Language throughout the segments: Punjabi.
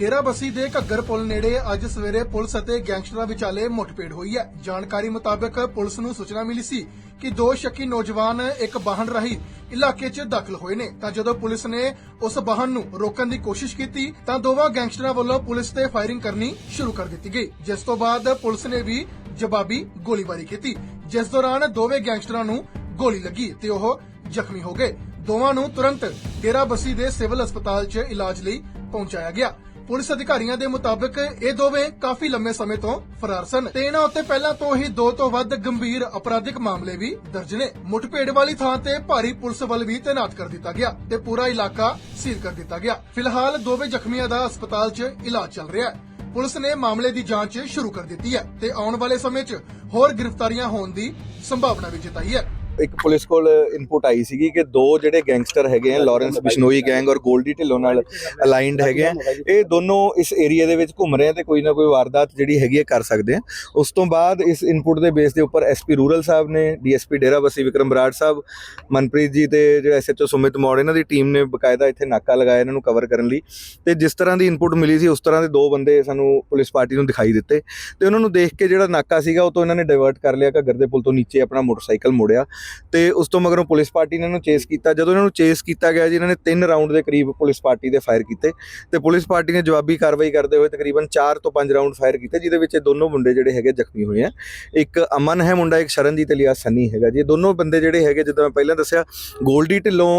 ਡੇਰਾਬੱਸੀ ਦੇ ਘੱਗਰ ਪੁਲ ਨੇੜੇ ਅੱਜ ਸਵੇਰੇ ਪੁਲਿਸ ਅਤੇ ਗੈਂਗਸਟਰਾਂ ਵਿਚਾਲੇ ਮੁੱਠਭੇੜ ਹੋਈ ਹੈ। ਜਾਣਕਾਰੀ ਮੁਤਾਬਕ ਪੁਲਿਸ ਨੂੰ ਸੂਚਨਾ ਮਿਲੀ ਸੀ ਕਿ ਦੋ ਸ਼ੱਕੀ ਨੌਜਵਾਨ ਇੱਕ ਵਾਹਨ ਰਾਹੀਂ ਇਲਾਕੇ 'ਚ ਦਾਖਲ ਹੋਏ ਨੇ। ਤਾਂ ਜਦੋਂ ਪੁਲਿਸ ਨੇ ਉਸ ਵਾਹਨ ਨੂੰ ਰੋਕਣ ਦੀ ਕੋਸ਼ਿਸ਼ ਕੀਤੀ, ਤਾਂ ਦੋਵਾਂ ਗੈਂਗਸਟਰਾਂ ਵੱਲੋਂ ਪੁਲਿਸ ਤੇ ਫਾਇਰਿੰਗ ਕਰਨੀ ਸ਼ੁਰੂ ਕਰ ਦਿੱਤੀ ਗਈ। ਜਿਸ ਤੋਂ ਬਾਅਦ ਪੁਲਿਸ ਨੇ ਵੀ ਜਵਾਬੀ ਗੋਲੀਬਾਰੀ ਕੀਤੀ। ਜਿਸ ਦੌਰਾਨ ਦੋਵੇਂ ਗੈਂਗਸਟਰਾਂ ਨੂੰ ਗੋਲੀ ਲੱਗੀ ਤੇ ਉਹ ਜ਼ਖਮੀ ਹੋ ਗਏ। ਦੋਵਾਂ ਨੂੰ ਤੁਰੰਤ ਡੇਰਾਬੱਸੀ ਦੇ ਸਿਵਲ ਹਸਪਤਾਲ 'ਚ ਇਲਾਜ ਲਈ ਪਹੁੰਚਾਇਆ ਗਿਆ। ਪੁਲਿਸ ਅਧਿਕਾਰੀਆਂ ਦੇ ਮੁਤਾਬਕ ਇਹ ਦੋਵੇਂ ਕਾਫੀ ਲੰਮੇ ਸਮੇਂ ਤੋਂ ਫਰਾਰ ਸਨ ਤੇ ਇਹਨਾਂ ਉੱਤੇ ਪਹਿਲਾਂ ਤੋਂ ਹੀ ਦੋ ਤੋਂ ਵੱਧ ਗੰਭੀਰ ਅਪਰਾਧਿਕ ਮਾਮਲੇ ਵੀ ਦਰਜ ਨੇ। ਮੁੱਠਭੇੜ ਵਾਲੀ ਥਾਂ ਤੇ ਭਾਰੀ ਪੁਲਿਸ ਬਲ ਵੀ ਤੈਨਾਤ ਕਰ ਦਿੱਤਾ ਗਿਆ ਤੇ ਪੂਰਾ ਇਲਾਕਾ ਸੀਲ ਕਰ ਦਿੱਤਾ ਗਿਆ। ਫਿਲਹਾਲ ਦੋਵੇਂ ਜ਼ਖਮੀਆਂ ਦਾ ਹਸਪਤਾਲ 'ਚ ਇਲਾਜ ਚੱਲ ਰਿਹਾ ਹੈ। ਪੁਲਿਸ ਨੇ ਮਾਮਲੇ ਦੀ ਜਾਂਚ ਸ਼ੁਰੂ ਕਰ ਦਿੱਤੀ ਹੈ ਤੇ ਆਉਣ ਵਾਲੇ ਸਮੇਂ 'ਚ ਹੋਰ ਗ੍ਰਿਫਤਾਰੀਆਂ ਹੋਣ ਦੀ ਸੰਭਾਵਨਾ ਵੀ ਜਤਾਈ ਹੈ। ਇੱਕ ਪੁਲਿਸ ਕੋਲ ਇਨਪੁਟ ਆਈ ਸੀਗੀ ਕਿ ਦੋ ਜਿਹੜੇ ਗੈਂਗਸਟਰ ਹੈਗੇ ਆ ਲਾਰੈਂਸ ਬਿਸ਼ਨੋਈ ਗੈਂਗ ਔਰ ਗੋਲਡੀ ਢਿੱਲੋਂ ਨਾਲ ਅਲਾਈਨਡ ਹੈਗੇ ਆ। ਇਹ ਦੋਨੋਂ ਇਸ ਏਰੀਆ ਦੇ ਵਿੱਚ ਘੁੰਮ ਰਹੇ ਆ ਤੇ ਕੋਈ ਨਾ ਕੋਈ ਵਾਰਦਾਤ ਜਿਹੜੀ ਹੈਗੀ ਹੈ ਕਰ ਸਕਦੇ ਆ। ਉਸ ਤੋਂ ਬਾਅਦ ਇਸ ਇਨਪੁਟ ਦੇ ਬੇਸ ਦੇ ਉੱਪਰ ਐਸਪੀ ਰੂਰਲ ਸਾਹਿਬ ਨੇ ਡੀਐਸਪੀ ਡੇਰਾਬੱਸੀ ਵਿਕਰਮ ਬਰਾੜ ਸਾਹਿਬ, ਮਨਪ੍ਰੀਤ ਜੀ ਤੇ ਜਿਹੜਾ ਐਸਐਚਓ ਸੁਮਿਤ ਮੌੜ, ਇਹਨਾਂ ਦੀ ਟੀਮ ਨੇ ਬਕਾਇਦਾ ਇੱਥੇ ਨਾਕਾ ਲਗਾਇਆ ਇਹਨਾਂ ਨੂੰ ਕਵਰ ਕਰਨ ਲਈ। ਤੇ ਜਿਸ ਤਰ੍ਹਾਂ ਦੀ ਇਨਪੁਟ ਮਿਲੀ ਸੀ, ਉਸ ਤਰ੍ਹਾਂ ਦੇ ਦੋ ਬੰਦੇ ਸਾਨੂੰ ਪੁਲਿਸ ਪਾਰਟੀ ਨੂੰ ਦਿਖਾਈ ਦਿੱਤੇ। ਤੇ ਉਹਨਾਂ ਨੂੰ ਦੇਖ ਕੇ ਜਿਹੜਾ ਨਾਕਾ ਸੀਗਾ, ਉਹ ਤੋਂ ਇਹਨਾਂ ਨੇ ਡਾਇਵਰਟ ਕਰ ਲਿਆ, ਘੱਗਰ ਦੇ ਪੁਲ ਤੋਂ ਨੀਚੇ ਆਪਣਾ ਮੋਟਰਸਾਈਕਲ ਮੋੜਿਆ। ਤੇ ਉਸ ਤੋਂ ਮਗਰੋਂ ਪੁਲਿਸ ਪਾਰਟੀ ਨੇ ਇਹਨਾਂ ਨੂੰ ਚੇਸ ਕੀਤਾ। ਜਦੋਂ ਇਹਨਾਂ ਨੂੰ ਚੇਸ ਕੀਤਾ ਗਿਆ ਜੀ ਇਹਨਾਂ ਨੇ ਤਿੰਨ ਰਾਉਂਡ ਦੇ ਕਰੀਬ ਪੁਲਿਸ ਪਾਰਟੀ ਦੇ ਫਾਇਰ ਕੀਤੇ। ਤੇ ਪੁਲਿਸ ਪਾਰਟੀ ਨੇ ਜਵਾਬੀ ਕਾਰਵਾਈ ਕਰਦੇ ਹੋਏ ਤਕਰੀਬਨ 4 ਤੋਂ 5 ਰਾਉਂਡ ਫਾਇਰ ਕੀਤੇ ਜਿਹਦੇ ਵਿੱਚ ਇਹ ਦੋਨੋਂ ਮੁੰਡੇ ਜਿਹੜੇ ਹੈਗੇ ਜ਼ਖਮੀ ਹੋਏ ਆ। ਇੱਕ ਅਮਨ ਹੈ ਮੁੰਡਾ ਇੱਕ ਸ਼ਰਨਜੀਤ ਅਲੀਆ ਸੰਨੀ ਹੈਗਾ ਜੀ। ਇਹ ਦੋਨੋਂ ਬੰਦੇ ਜਿਹੜੇ ਹੈਗੇ ਜਿੱਦਾਂ ਮੈਂ ਪਹਿਲਾਂ ਦੱਸਿਆ ਗੋਲਡੀ ਢਿੱਲੋਂ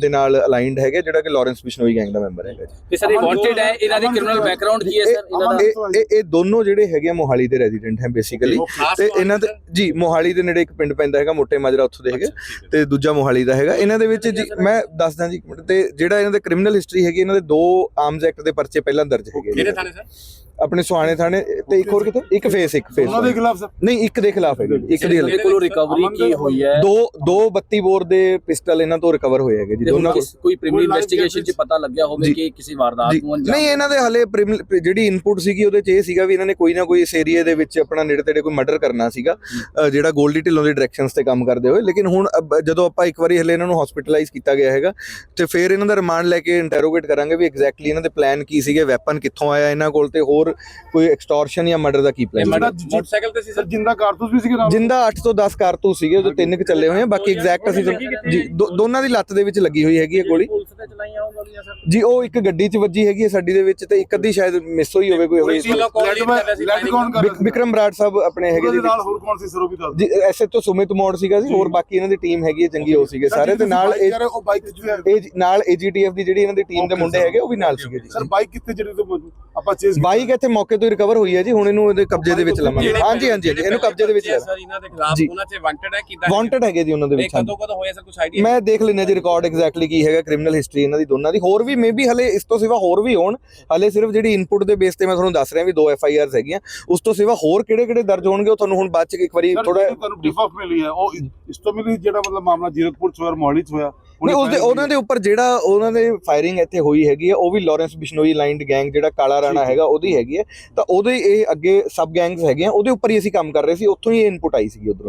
ਦੇ ਨਾਲ ਅਲਾਈਨਡ ਹੈਗੇ ਜਿਹੜਾ ਕਿ ਲਾਰੈਂਸ ਬਿਸ਼ਨੋਈ ਗੈਂਗ ਦਾ ਮੈਂਬਰ ਹੈਗਾ ਜੀ। ਤੇ ਸਰ ਇਹ ਵਾਂਟਡ ਹੈ ਇਹਨਾਂ ਦੀ ਕ੍ਰਿਮੀਨਲ ਬੈਕਗ੍ਰਾਉਂਡ ਕੀ ਹੈ ਸਰ? ਇਹਨਾਂ ਦਾ ਇਹ ਦੋਨੋਂ ਜਿਹੜੇ ਹੈਗੇ ਆ ਮੋਹਾਲੀ ਦੇ ਰੈਜ਼ੀਡੈਂਟ ਹੈ ਬੇਸਿਕਲੀ ਤੇ ਇਹਨਾਂ ਦੇ ਜੀ ਮੋਹਾਲੀ ਦੇ ਨੇੜੇ ਇੱਕ ਪਿੰਡ ਪੈਂਦਾ ਹੈਗਾ ਮੋਟੇ ਮਾਜਰਾ ਉੱਥੋਂ ਦੇ ਹੈਗੇ। ਤੇ ਦੂਜਾ ਮੋਹਾਲੀ ਦਾ ਹੈਗਾ। ਇਹਨਾਂ ਦੇ ਵਿੱਚ ਜੀ ਮੈਂ ਦੱਸਦਾ ਜੀ ਇੱਕ ਮਿੰਟ। ਤੇ ਜਿਹੜਾ ਇਹਨਾਂ ਦੇ ਕ੍ਰਿਮੀਨਲ ਹਿਸਟਰੀ ਹੈਗੀ ਇਹਨਾਂ ਦੇ ਦੋ ਆਰਮਸ ਐਕਟ ਦੇ ਪਰਚੇ ਪਹਿਲਾਂ ਦਰਜ ਹੈਗੇ। ਕਿਹੜੇ ਥਾਣੇ ਸਰ? ਆਪਣੇ ਸੁਹਾਣੇ ਥਾਣੇ ਤੇ ਇੱਕ ਹੋਰ ਕਿਤੇ ਇੱਕ ਫੇਸ ਇੱਕ ਫੇਸ ਉਹਨਾਂ ਦੇ ਖਿਲਾਫ ਸਰ। ਨਹੀਂ ਇੱਕ ਦੇ ਖਿਲਾਫ ਜੀ, ਇੱਕ ਦੇ ਇਹਦੇ ਕੋਲੋਂ ਰਿਕਵਰੀ ਕੀ ਹੋਈ ਹੈ? ਦੋ ਦੋ 32 ਬੋਰ ਦੇ ਪਿਸਟਲ ਇਹਨਾਂ ਤੋਂ ਰਿਕਵਰ ਹੋਏ ਹੈਗੇ ਜੀ ਦੋਨਾਂ ਕੋਈ ਪ੍ਰੀਮੀ ਕੋਈ live ਇਨਵੈਸਟੀਗੇਸ਼ਨ ਚ ਪਤਾ ਲੱਗਿਆ ਹੋਵੇ। ਕਿ ਕਿਸੇ ਵਾਰਦਾਤ। ਨੂੰ ਅੰਜਾਮ ਨਹੀਂ ਇਹਨਾਂ ਦੇ ਹਲੇ ਜਿਹੜੀ ਇਨਪੁਟ ਸੀਗੀ ਉਹਦੇ ਚ ਇਹ ਸੀਗਾ ਵੀ ਇਹਨਾਂ ਨੇ ਕੋਈ ਨਾ ਕੋਈ ਇਸ ਏਰੀਆ ਦੇ ਵਿੱਚ ਆਪਣਾ ਨੇੜੇ ਤੇੜੇ ਕੋਈ ਮਰਡਰ ਕਰਨਾ ਸੀਗਾ ਜਿਹੜਾ ਗੋਲਡੀ ਢਿੱਲੋਂ ਦੇ ਡਾਇਰੈਕਸ਼ਨਸ ਤੇ ਕੰਮ ਕਰਦੇ ਹੋਏ। ਲੇਕਿਨ ਹੁਣ ਜਦੋਂ ਆਪਾਂ ਇੱਕ ਵਾਰੀ ਹਲੇ ਇਹਨਾਂ ਨੂੰ ਹਸਪੀਟਲਾਈਜ਼ ਕੀਤਾ ਗਿਆ ਹੈਗਾ ਤੇ ਫਿਰ ਇਹਨਾਂ ਦਾ ਰਿਮਾਂਡ ਲੈ ਕੇ ਇੰਟਰੋਗੇਟ ਕਰਾਂਗੇ ਵੀ ਐਗਜ਼ੈਕਟਲੀ ਇਹਨਾਂ ਦੇ ਪਲਾਨ ਕੀ ਸੀਗੇ ਵੈਪਨ ਕਿੱਥੋਂ ਆਇਆ ਇਹਨਾਂ ਕੋਲ ਤੇ ਹੋਰ ਕੋਈ ਐਕਸਟੋਰਸ਼ਨ ਜਾਂ ਮਰਡਰ ਦਾ ਕੀ ਪਲਾਨ ਮੈਡਮ ਮੋਟਰਸਾਈਕਲ ਤੇ ਸੀ ਸਰ? ਜਿੰਦਾ ਕਾਰਤੂਸ ਵੀ ਸੀਗੇ ਨਾਲ? ਜਿੰਦਾ 8 ਤੋਂ 10 ਕਾਰਤੂਸ ਸੀਗੇ ਉਹਦੇ ਤਿੰਨ ਕੁ ਚੱਲੇ ਹੋਏ ਆ ਬਾਕੀ ਐਗਜ਼ੈਕਟ ਅਸੀਂ ਜੀ ਦੋ- ਦੋਨਾਂ ਦੀ ਲੱਤ ਦੇ ਵਿੱਚ ਲੱਗੀ ਹੋਈ ਹੈਗੀ ਹੈ ਗੋਲੀ। ਪੁਲਿਸ ਤੇ ਚਲਾਈਆਂ ਉਹ ਗੋਲੀਆਂ ਸਰ? ਜੀ ਉਹ ਇੱਕ ਗੱਡੀ 'ਚ ਵੱਜੀ ਹੈਗੀ ਹੈ ਸਾਡੀ ਦੇ ਵਿੱਚ ਤੇ ਇੱਕ ਅੱਧੀ ਸ਼ਾਇਦ ਮਿਸ ਹੋਈ ਹੋਵੇ ਕੋਈ ਹੋਈ ਵੱਲੋਂ ਕੌਣ lead ਕਰ ਰਿਹਾ ਸੀ ਲੈਟ ਕੌਣ ਕਰ ਵਿਕ- ਵਿਕਰਮ ਬਰਾੜ ਸਾਹਿਬ ਆਪਣੇ ਹੈਗੇ ਉਹਦੇ ਜੀ ਨਾਲ ਹੋਰ ਕੌਣ ਸੀ ਸਰ ਉਹ ਵੀ ਦੱਸ ਜੀ ਐਸਐਚਓ ਸੁਮਿਤ ਮੋੜ ਸੀਗਾ ਜੀ ਹੋਰ ਬਾਕੀ ਇਹਨਾਂ ਦੀ ਟੀਮ ਹੈਗੀ ਹੈ ਚੰਗੀ ਹੋ ਸੀਗੇ ਸਾਰੇ ਤੇ ਨਾਲ ਇਹ ਉਹ ਬਾਈਕ ਕਿੱਥੇ ਹੈ। ਇਹ ਨਾਲ ਏਜੀਟੀਐਫ ਦੀ ਜਿਹੜੀ ਇਹਨਾਂ ਦੀ ਟੀਮ ਦੇ ਮੁੰਡੇ ਹੈਗੇ ਉਹ ਵੀ ਨਾਲ ਸੀਗੇ ਜੀ। ਸਰ ਬਾਈਕ ਕਿੱਥੇ ਜਿਹੜੀ ਤੋਂ ਮੌਜੂਦ? ਆਪਾਂ ਚੇਸ ਬਾਈਕ ਇੱਥੇ ਮੌਕੇ ਤੋਂ ਹੀ ਰਿਕਵਰ ਹੋਈ ਹੈ ਜੀ ਹੁਣ ਇਹਨੂੰ ਇਹਦੇ ਕਬਜ਼ੇ ਦੇ ਵਿੱਚ ਲਵਾਂਗੇ। ਹਾਂਜੀ ਹਾਂਜੀ ਇਹਨੂੰ ਕਬਜ਼ੇ ਦੇ ਵਿੱਚ ਲੈ ਸਰ ਇਹਨਾਂ ਦੇ ਖਿਲਾਫ। ਉਹਨਾਂ 'ਚ ਵਾਂਟਡ ਹੈ ਕਿਦਾਂ ਵਾਂਟਡ ਹੈਗੇ ਜੀ ਉਹਨਾਂ ਦੇ ਵਿੱਚ। ਕਦੋਂ ਕਦੋਂ ਹੋਇਆ ਸਰ ਕੁਝ ਆਈਡੀਆ ਮੈਂ ਦੇਖ ਲੈਣਾ ਜੀ ਰਿਕਾਰਡ ਐਗਜ਼ੈਕਟਲੀ ਕੀ ਹੈਗਾ ਕ੍ਰਿਮੀਨਲ ਹਿਸਟਰੀ ਇਹਨਾਂ ਦੀ ਦੋਨਾਂ ਦੀ। ਹੋਰ ਵੀ ਮੇਬੀ ਹਲੇ ਇਸ ਤੋਂ ਸਿਵਾ ਹੋਰ ਵੀ ਹੋਣ ਹਲੇ ਸਿਰਫ ਜਿਹੜੀ ਇਨਪੁਟ ਦੇ ਬੇਸ ਤੇ ਮੈਂ ਤੁਹਾਨੂੰ ਦੱਸ ਰਿਹਾ ਵੀ ਦੋ ਐਫ ਆਈ ਆਰਸ ਹੈਗੀਆਂ ਉਸ ਤੋਂ ਸਿਵਾ ਹੋਰ ਕਿਹੜੇ ਕਿਹੜੇ ਦਰਜ ਹੋਣਗੇ ਉਹ ਤੁਹਾਨੂੰ ਹੁਣ ਬਾਅਦ ਚ ਇੱਕ ਵਾਰੀ ਥੋੜਾ ਤੁਹਾਨੂੰ ਬਰੀਫ ਆਫ ਮਿਲੀ ਹੈ। ਉਹ ਇਸ ਤੋਂ ਮਿਲੀ ਜਿਹੜਾ ਮਤਲਬ ਮਾਮਲਾ ਜੀਰਕਪੁਰ ਚ ਹੋਇਆ ਮੋਹਾਲੀ ਚ ਹੋਇਆ ਨਹੀਂ ਉਸ ਦੇ ਉਹਨਾਂ ਦੇ ਉੱਪਰ ਜਿਹੜਾ ਉਹਨਾਂ ਦੇ ਫਾਇਰਿੰਗ ਇੱਥੇ ਹੋਈ ਹੈਗੀ ਹੈ ਉਹ ਵੀ ਲਾਰੈਂਸ ਬਿਸ਼ਨੋਈ ਲਾਈਨਡ ਗੈਂਗ ਜਿਹੜਾ ਕਾਲਾ ਰਾਣਾ ਹੈਗਾ ਉਹਦੀ ਹੈਗੀ ਹੈ। ਤਾਂ ਉਹਦੇ ਇਹ ਅੱਗੇ ਸਬ ਗੈਂਗਸ ਹੈਗੇ ਆ ਉਹਦੇ ਉੱਪਰ ਹੀ ਅਸੀਂ ਕੰਮ ਕਰ ਰਹੇ ਸੀ ਉੱਥੋਂ ਹੀ ਇਨਪੁਟ ਆਈ ਸੀਗੀ ਉਧਰੋਂ।